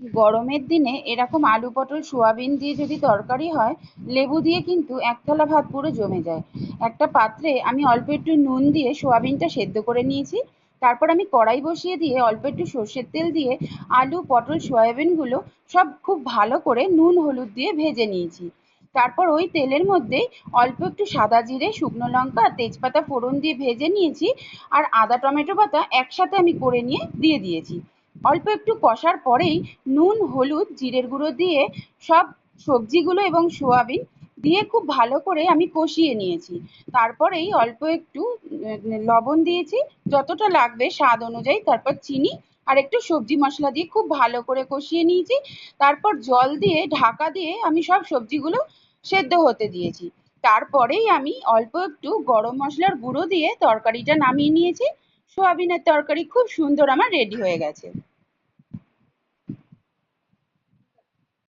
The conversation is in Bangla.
গরমের দিনে এরকম আলু, পটল, সোয়াবিন দিয়ে যদি তরকারি হয়, লেবু দিয়ে কিন্তু এক থালা ভাত পুরো জমে যায়। একটা পাত্রে আমি অল্প একটু নুন দিয়ে সোয়াবিনটা সেদ্ধ করে নিয়েছি। তারপর আমি কড়াই বসিয়ে দিয়ে অল্প একটু সর্ষের তেল দিয়ে আলু, পটল, সয়াবিনগুলো সব খুব ভালো করে নুন, হলুদ দিয়ে ভেজে নিয়েছি। তারপর ওই তেলের মধ্যেই অল্প একটু সাদা জিরে, শুকনো লঙ্কা, তেজপাতা ফোড়ন দিয়ে ভেজে নিয়েছি। আর আদা, টমেটো পাতা একসাথে আমি করে নিয়ে দিয়ে দিয়েছি। অল্প একটু কষার পরেই নুন, হলুদ, জিরের গুঁড়ো দিয়ে সব সবজিগুলো এবং সোয়াবিন দিয়ে খুব ভালো করে আমি কষিয়ে নিয়েছি। তারপরেই অল্প একটু লবণ দিয়েছি, যতটা লাগবে স্বাদ অনুযায়ী। তারপর চিনি আর একটু সবজি মশলা দিয়ে খুব ভালো করে কষিয়ে নিয়েছি। তারপর জল দিয়ে, ঢাকা দিয়ে আমি সব সবজিগুলো সেদ্ধ হতে দিয়েছি। তারপরেই আমি অল্প একটু গরম মশলার গুঁড়ো দিয়ে তরকারিটা নামিয়ে নিয়েছি। সোয়াবিনের তরকারি খুব সুন্দর আমার রেডি হয়ে গেছে।